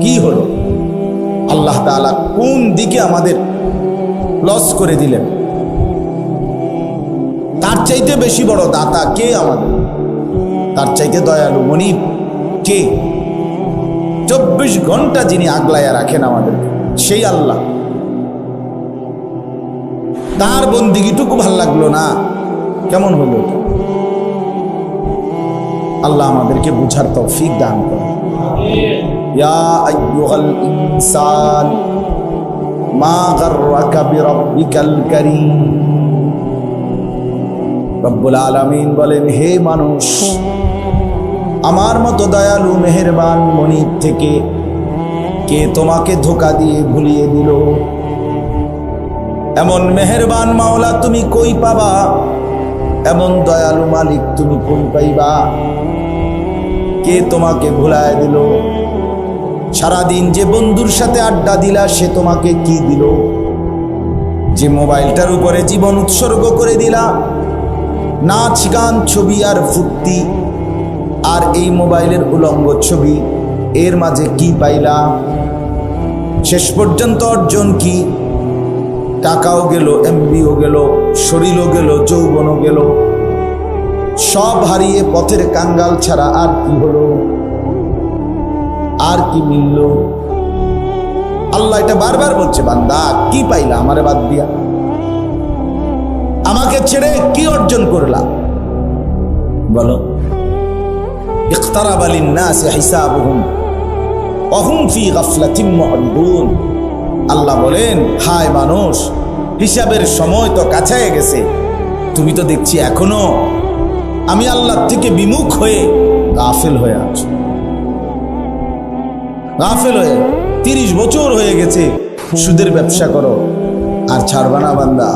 কি হলো? আল্লাহ তাআলা কোন দিকে আমাদের লস করে দিলেন? তার চাইতে বেশি বড় দাতা কে আমাদের? তার চাইতে দয়ালু মনিব কে? চব্বিশ ঘণ্টা যিনি আগলাইয়া রাখেন আমাদের সেই আল্লাহ। তার বন্দিগিটুকু ভালো লাগল না? কেমন হলো আল্লাহ আমাদেরকে বুঝার তৌফিক দান করে ইয়া আইয়ুহাল ইনসান মা গাররাকা বিরাব্বিকাল কারীম রব্বুল আলামিন বলেন, হে মানুষ, আমার মতো দয়ালু, মেহেরবান মনিব থেকে কে তোমাকে ধোকা দিয়ে ভুলিয়ে দিল? এমন মেহেরবান মাওলা তুমি কই পাবা? এমন দয়ালু মালিক তুমি কোন পাইবা? কে তোমাকে ভুলায় দিল? সারাদিন যে বন্ধুর সাথে আড্ডা দিলা, সে তোমাকে কি দিল? যে মোবাইলটার উপরে জীবন উৎসর্গ করে দিলা, নাচ, গান, ছবি আর ফুর্তি, আর এই মোবাইলের উলঙ্গ ছবি, এর মাঝে কি পাইলা? শেষ পর্যন্ত অর্জন কি? টাকাও গেল, এমবিও গেল, শরীরও গেল, যৌবনও গেল। সব হারিয়ে পথের কাঙ্গাল ছাড়া আর কি হলো? আর কি মিলল? আল্লাহ এটা বারবার বলছে, বান্দা, কি পাইলা আমারে বাদ দিয়া? আমাকে ছেড়ে কি অর্জন করলাম বলো আল্লাহ বলেন, হায় মানুষ, হিসাবের সময় তো কাছে গেছে, তুমি তো দেখছি এখনও। আমি আল্লাহ থেকে বিমুখ হয়ে গাফেল হয়ে আছো। গাফেল হয়ে তিরিশ বছর হয়ে গেছে সুদের ব্যবসা করো, আর ছাড়বা না বান্দা।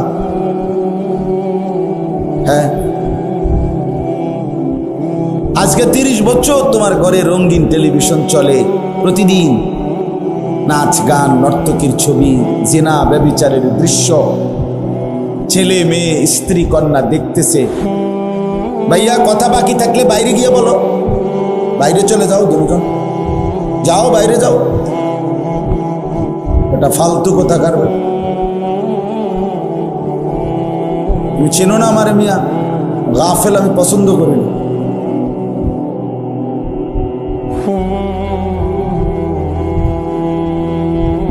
হ্যাঁ? আজকে তিরিশ বছর তোমার ঘরে রঙিন টেলিভিশন চলে, প্রতিদিন নাচ, গান, নর্তকীর ছবি, জেনা, ব্যবিচারের দৃশ্য। ছেলে, মেয়ে, স্ত্রী, কন্যা দেখতেছে। ভাইয়া, কথা বাকি থাকলে বাইরে গিয়ে বলো। বাইরে চলে যাও দুজন যাও বাইরে যাও। এটা ফালতু কথা কারবে তুমি চেনো না আমার মিয়া? গাফেল আমি পছন্দ করি না।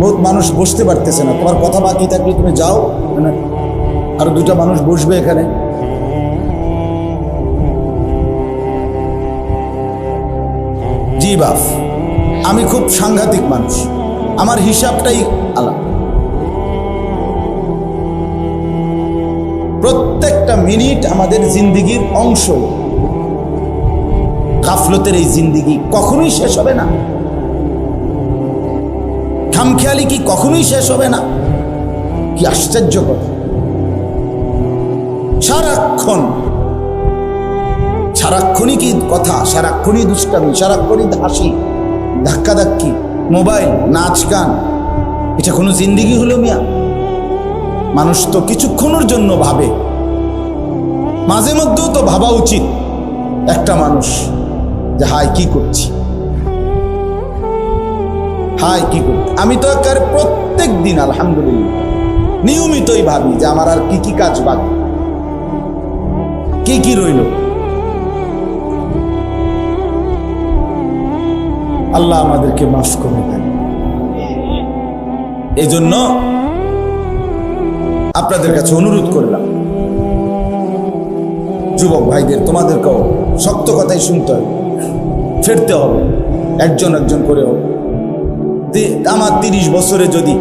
বহুত মানুষ বসতে পারতেছে না। তোমার কথা বাকি থাকলে তুমি যাও। মানে আরও দুটা মানুষ বসবে এখানে। জি বাপ আমি খুব সাংঘাতিক মানুষ। আমার হিসাবটাই আলাদা। প্রত্যেকটা মিনিট আমাদের জিন্দিগির অংশ। গাফলতের এই জিন্দিগি কখনোই শেষ হবে না। খামখেয়ালি কি কখনোই শেষ হবে না? কি আশ্চর্য কথা। সারাক্ষণ। সারাক্ষণই কি কথা? সারাক্ষণই দুষ্টামি, সারাক্ষণই হাসি। ধাক্কাধাক্কি, মোবাইল, নাচ, গান। এটা কোনো জিন্দিগি হলো মিয়া। মানুষ তো কিছুক্ষণের জন্য ভাবে। মাঝে মধ্যেও তো ভাবা উচিত একটা মানুষ যে হায় কি করছি? হায় কি করছি? আমি তো একেবারে প্রত্যেক দিন, আলহামদুলিল্লাহ, নিয়মিতই ভাবি যে, আমার আর কি কি কাজ বাকি? কি কি রইল? আল্লাহ আমাদেরকে মাফ করে দেন। এই জন্য আপনাদের কাছে অনুরোধ করলাম। যুবক ভাইদের, তোমাদেরকেও শক্ত কথাই শুনতে হবে। ফেরতে হবে। একজন একজন করে হবে আমার তিরিশ বছরে যদি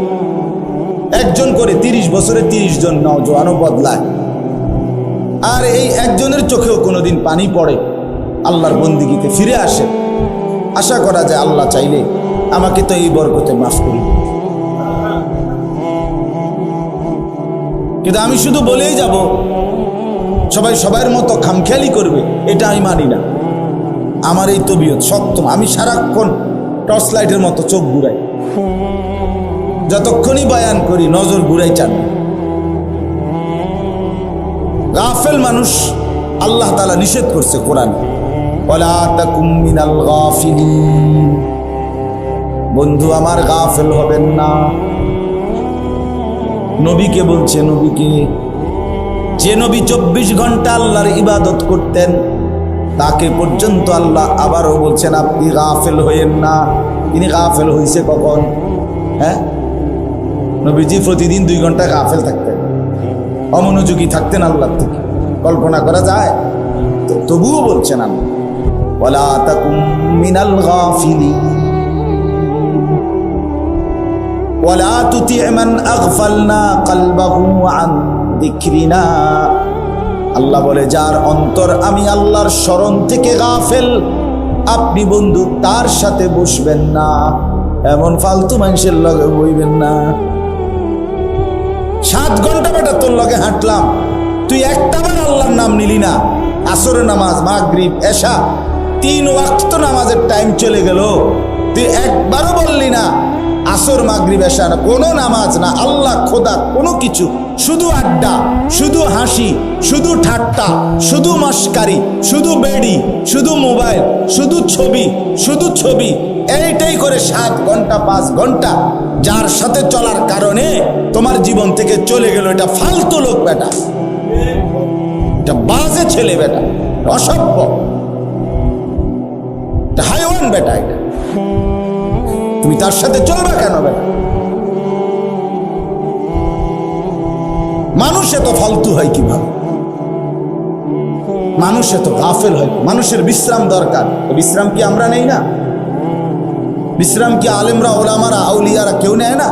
একজন করে তিরিশ বছরে তিরিশ জন নজওয়ানও বদলায়। আর এই একজনের চোখেও কোনোদিন পানি পড়ে, আল্লাহর বন্দিগিতে ফিরে আসে। আশা করা যায় আল্লাহ চাইলে আমাকে তো এই বরকতে মাফ করি কিন্তু আমি শুধু বলেই যাব, সবাই সবার মতো খামখেয়ালি করবে, এটা আমি মানি না। আমার এই তবিয়ত শক্ত আমি সারাক্ষণ টর্চ লাইটের মতো চোখ ঘুরাই। যতক্ষণই বয়ান করি, নজর ঘুরাই চান। গাফেল মানুষ আল্লাহ তালা নিষেধ করছে কোরআন। বন্ধু, আমার গাফেল হবেন না। নবীকে বলছে, নবীকে, যে নবী চব্বিশ ঘণ্টা আল্লাহর ইবাদত করতেন, তাকে পর্যন্ত আল্লাহ আবারও বলছেন, আপনি গাফেল হইয়েন না। তিনি গাফেল হইছে কখন? হ্যাঁ? নবীজি প্রতিদিন দুই ঘণ্টা গাফেল থাকতেন। অমনোযোগী থাকতেন আল্লাহ থেকে। কল্পনা করা যায়? তবুও বলছেন আমি ওয়ালা তাকুম মিনাল গাফিলিন ولا تطع من أغفلنا قلبه عن ذكرنا আল্লাহ বলে যার অন্তর আমি আল্লাহর স্মরণ থেকে গাফেল আপনি বন্ধু তার সাথে বসবেন না এমন ফালতু মানুষের লগে বইবেন না সাত ঘন্টা বেটা তোর লগে হাঁটলাম তুই একটাবার আল্লাহর নাম নিলি না আসরের নামাজ মাগরিব এশা তিন ওয়াক্ত নামাজের টাইম চলে গেল। তুই একবারও বললি না, আসর, মাগরিব এশা না কোনো নামাজ না। আল্লাহ, খোদা কোনো কিছু। শুধু আড্ডা, শুধু হাসি, শুধু ঠাট্টা, শুধু মস্কারি, শুধু বেড়ি, শুধু মোবাইল, শুধু ছবি শুধু ছবি। এইটাই করে সাত ঘণ্টা, পাঁচ ঘণ্টা যার সাথে চলার কারণে তোমার জীবন থেকে চলে গেল এটা ফালতু লোক বেটা। এটা বাজে ছেলে বেটা, অসভ্য। বেটা এটা। তুমি তার সাথে চলবে কেন বেটা? মানুষ এত ফালতু হয় কীভাবে? মানুষ এত গাফেল হয়। মানুষের বিশ্রাম দরকার। বিশ্রাম কি আমরা নেই না? বিশ্রাম কি আলেমরা, ওলামারা, আউলিয়ারা কেউ নেয় না?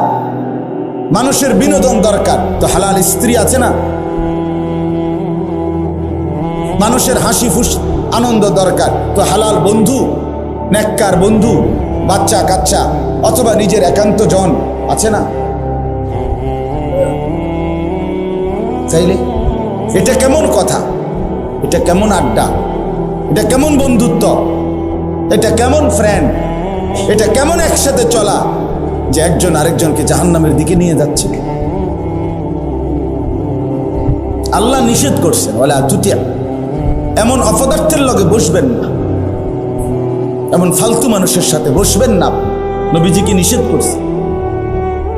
মানুষের বিনোদন দরকার। তো হালাল স্ত্রী আছে না? মানুষের হাসি ফুস আনন্দ দরকার। তো হালাল বন্ধু নেককার বন্ধু, বাচ্চা, কাচ্চা, অথবা নিজের একান্ত জন, আছে না? চাইলে, এটা কেমন কথা? এটা কেমন আড্ডা? এটা কেমন বন্ধুত্ব? এটা কেমন ফ্রেন্ড এটা কেমন একসাথে চলা যে একজন আরেকজনকে জাহান্নামের দিকে নিয়ে যাচ্ছে? আল্লাহ নিষেধ করছেন বলে তুতিয়া। এমন অপদার্থের লগে বসবেন না। এমন ফালতু মানুষের সাথে বসবেন না। নবীজিকে নিষেধ করছে।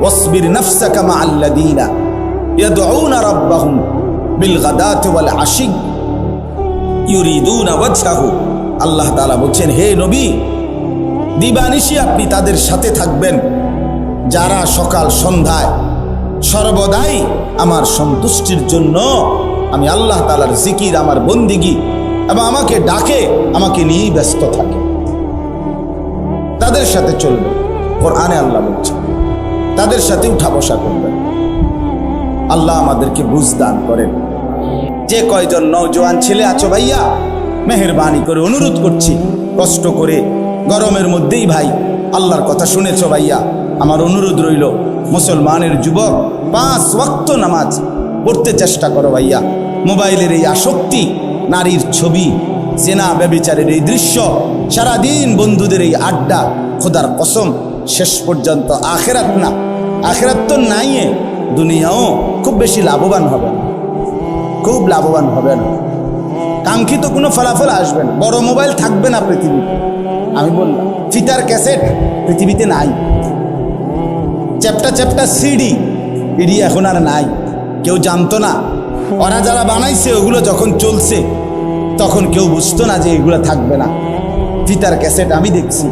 ওয়াসবির নাফসাকা মা আল্লাযীনা ইয়াদউনা রাব্বাহুম বিল গাদাতি ওয়াল আশি ইউরিদুনা ওয়াজহাহু। আল্লাহ তাআলা বলছেন, হে নবী, দিবানিশি আপনি তাদের সাথে থাকবেন। যারা সকাল সন্ধ্যায় সর্বদাই আমার সন্তুষ্টির জন্য আমি আল্লাহ তালার জিকির, আমার বন্দিগি এবং আমাকে ডাকে, আমাকে নিয়েই ব্যস্ত থাকে। তাদের সাথে চলবে। কোরআনে আল্লাহ বলছে, তাদের সাথে উঠা বসা করবেন আল্লাহ আমাদেরকে বুঝ দান করেন। যে কয়জন নৌজওয়ান ছেলে আছো ভাইয়া, মেহরবানি করে অনুরোধ করছি, কষ্ট করে, গরমের মধ্যেই ভাই, আল্লাহর কথা শুনেছ ভাইয়া। আমার অনুরোধ রইল, মুসলমানের যুবক, পাঁচ ওয়াক্ত নামাজ পড়তে চেষ্টা করো ভাইয়া। মোবাইলের এই আসক্তি, নারীর ছবি জেনা ব্যবিচারের এই দৃশ্য সারাদিন বন্ধুদের এই আড্ডা, খোদার কসম, শেষ পর্যন্ত আখেরাত না। আখেরাত তো নাই দুনিয়াও খুব বেশি লাভবান হবে খুব লাভবান হবে না। কাঙ্ক্ষিত কোনো ফলাফল আসবে না। বড় মোবাইল থাকবে না পৃথিবীতে। আমি বললাম, ফিতার ক্যাসেট পৃথিবীতে নাই। চ্যাপটা চ্যাপটা সিডি ইডি এখন আর নাই। কেউ জানতো না। ওরা যারা বানাইছে, ওগুলো যখন চলছে তখন কেউ বুঝতো না যে এগুলো থাকবে না। ফিতার ক্যাসেট আমি দেখছি।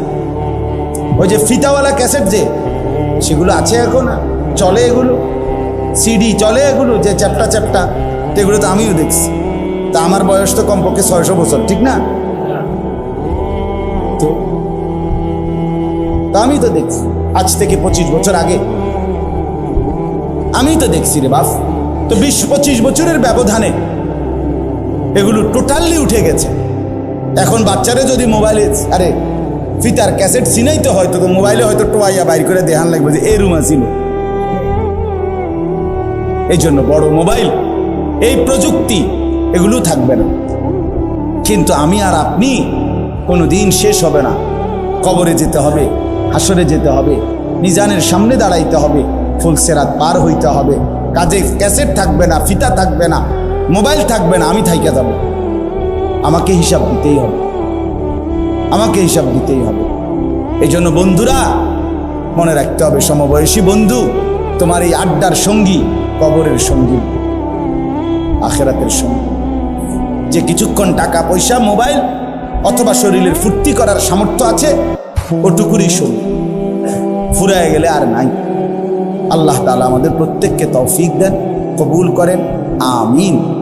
ওই যে ফিতাওয়ালা ক্যাসেট যে, সেগুলো আছে এখন, চলে এগুলো। সিডি চলে এগুলো, যে চ্যাপটা চ্যাপটা তো এগুলো তো আমিও দেখছি। তা আমার বয়স তো কমপক্ষে ছয়শো বছর, ঠিক না? তো আমি তো দেখছি, আজ থেকে পঁচিশ বছর আগে। আমি তো দেখছি রে বাপ। তো বিশ পঁচিশ বছরের ব্যবধানে এগুলো টোটালি উঠে গেছে। এখন বাচ্চারে যদি মোবাইলে আরে, ফিতার ক্যাসেট চিনাইতে হয়তো তো মোবাইলে হয়তো টোয়াইয়া বাইর করে দেহান লাগবে যে এই রুমা ছিল এই জন্য বড় মোবাইল এই প্রযুক্তি, এগুলো থাকবে না। কিন্তু আমি আর আপনি কোনো দিন শেষ হবে না। কবরে যেতে হবে, হাসরে যেতে হবে, মিজানের সামনে দাঁড়াইতে হবে ফুলসেরাত পার হইতে হবে। কাজে ক্যাসেট থাকবে না, ফিতা থাকবে না। মোবাইল থাকবে না, আমি থাইকে যাব। আমাকে হিসাব দিতেই হবে। আমাকে হিসাব দিতেই হবে। এই জন্য বন্ধুরা, মনে রাখতে হবে, সমবয়সী বন্ধু, তোমার এই আড্ডার সঙ্গী কবরের সঙ্গী আখেরাতের সঙ্গী যে কিছুক্ষণ টাকা, পয়সা, মোবাইল অথবা শরীরের ফুর্তি করার সামর্থ্য আছে, ওটুকুরই সঙ্গী ফুরায় গেলে আর নাই। আল্লাহ তাআলা আমাদের প্রত্যেককে তৌফিক দেন, কবুল করেন, আমিন।